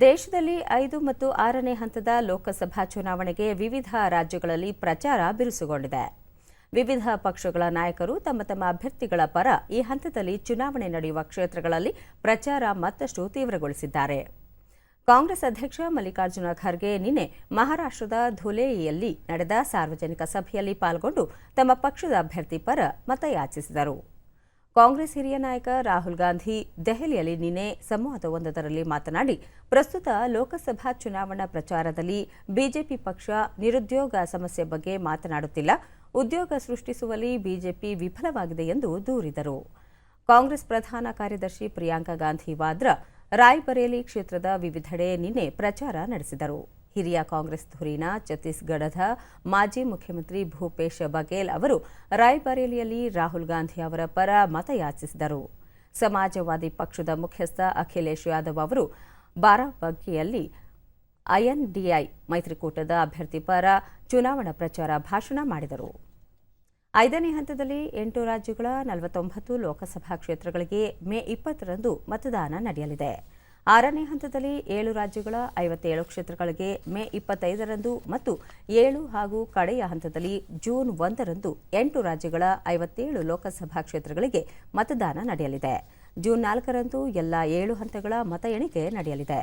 ದೇಶದಲ್ಲಿ ಐದು ಮತ್ತು ಆರನೇ ಹಂತದ ಲೋಕಸಭಾ ಚುನಾವಣೆಗೆ ವಿವಿಧ ರಾಜ್ಯಗಳಲ್ಲಿ ಪ್ರಚಾರ ಬಿರುಸುಗೊಂಡಿದೆ. ವಿವಿಧ ಪಕ್ಷಗಳ ನಾಯಕರು ತಮ್ಮ ತಮ್ಮ ಅಭ್ಯರ್ಥಿಗಳ ಪರ ಈ ಹಂತದಲ್ಲಿ ಚುನಾವಣೆ ನಡೆಯುವ ಕ್ಷೇತ್ರಗಳಲ್ಲಿ ಪ್ರಚಾರ ಮತ್ತಷ್ಟು ತೀವ್ರಗೊಳಿಸಿದ್ದಾರೆ. ಕಾಂಗ್ರೆಸ್ ಅಧ್ಯಕ್ಷ ಮಲ್ಲಿಕಾರ್ಜುನ ಖರ್ಗೆ ನಿನ್ನೆ ಮಹಾರಾಷ್ಟ್ರದ ಧುಲೇಯಲ್ಲಿ ನಡೆದ ಸಾರ್ವಜನಿಕ ಸಭೆಯಲ್ಲಿ ಪಾಲ್ಗೊಂಡು ತಮ್ಮ ಪಕ್ಷದ ಅಭ್ಯರ್ಥಿ ಪರ ಮತಯಾಚಿಸಿದರು. ಕಾಂಗ್ರೆಸ್ ಹಿರಿಯ ನಾಯಕ ರಾಹುಲ್ ಗಾಂಧಿ ದೆಹಲಿಯಲ್ಲಿ ನಿನ್ನೆ ಸಂವಾದವೊಂದರಲ್ಲಿ ಮಾತನಾಡಿ, ಪ್ರಸ್ತುತ ಲೋಕಸಭಾ ಚುನಾವಣಾ ಪ್ರಚಾರದಲ್ಲಿ ಬಿಜೆಪಿ ಪಕ್ಷ ನಿರುದ್ಯೋಗ ಸಮಸ್ಯೆ ಬಗ್ಗೆ ಮಾತನಾಡುತ್ತಿಲ್ಲ. ಉದ್ಯೋಗ ಸೃಷ್ಟಿಸುವಲ್ಲಿ ಬಿಜೆಪಿ ವಿಫಲವಾಗಿದೆ ಎಂದು ದೂರಿದರು. ಕಾಂಗ್ರೆಸ್ ಪ್ರಧಾನ ಕಾರ್ಯದರ್ಶಿ ಪ್ರಿಯಾಂಕಾ ಗಾಂಧಿ ವಾದ್ರಾ ರಾಯ್ಬರೇಲಿ ಕ್ಷೇತ್ರದ ವಿವಿಧೆಡೆ ನಿನ್ನೆ ಪ್ರಚಾರ ನಡೆಸಿದರು. ಹಿರಿಯ ಕಾಂಗ್ರೆಸ್ ಧುರೀಣ ಛತ್ತೀಸ್ಗಢದ ಮಾಜಿ ಮುಖ್ಯಮಂತ್ರಿ ಭೂಪೇಶ್ ಬಘೇಲ್ ಅವರು ರಾಯ್ಬರೇಲಿಯಲ್ಲಿ ರಾಹುಲ್ ಗಾಂಧಿ ಅವರ ಪರ ಮತಯಾಚಿಸಿದರು. ಸಮಾಜವಾದಿ ಪಕ್ಷದ ಮುಖ್ಯಸ್ಥ ಅಖಿಲೇಶ್ ಯಾದವ್ ಅವರು ಬಾರಾಬಂಕಿಯಲ್ಲಿ ಐಎನ್ಡಿಐ ಮೈತ್ರಿಕೂಟದ ಅಭ್ಯರ್ಥಿ ಪರ ಚುನಾವಣಾ ಪ್ರಚಾರ ಭಾಷಣ ಮಾಡಿದರು. ಐದನೇ ಹಂತದಲ್ಲಿ ಎಂಟು ರಾಜ್ಯಗಳ ನಲವತ್ತೊಂಬತ್ತು ಲೋಕಸಭಾ ಕ್ಷೇತ್ರಗಳಿಗೆ ಮೇ ಇಪ್ಪತ್ತರಂದು ಮತದಾನ ನಡೆಯಲಿದೆ. ಆರನೇ ಹಂತದಲ್ಲಿ ಏಳು ರಾಜ್ಯಗಳ ಐವತ್ತೇಳು ಕ್ಷೇತ್ರಗಳಿಗೆ ಮೇ ಇಪ್ಪತ್ತೈದರಂದು ಮತ್ತು ಏಳು ಹಾಗೂ ಕಡೆಯ ಹಂತದಲ್ಲಿ ಜೂನ್ ಒಂದರಂದು ಎಂಟು ರಾಜ್ಯಗಳ ಐವತ್ತೇಳು ಲೋಕಸಭಾ ಕ್ಷೇತ್ರಗಳಿಗೆ ಮತದಾನ ನಡೆಯಲಿದೆ. ಜೂನ್ ನಾಲ್ಕರಂದು ಎಲ್ಲ ಏಳು ಹಂತಗಳ ಮತ ಎಣಿಕೆ ನಡೆಯಲಿದೆ.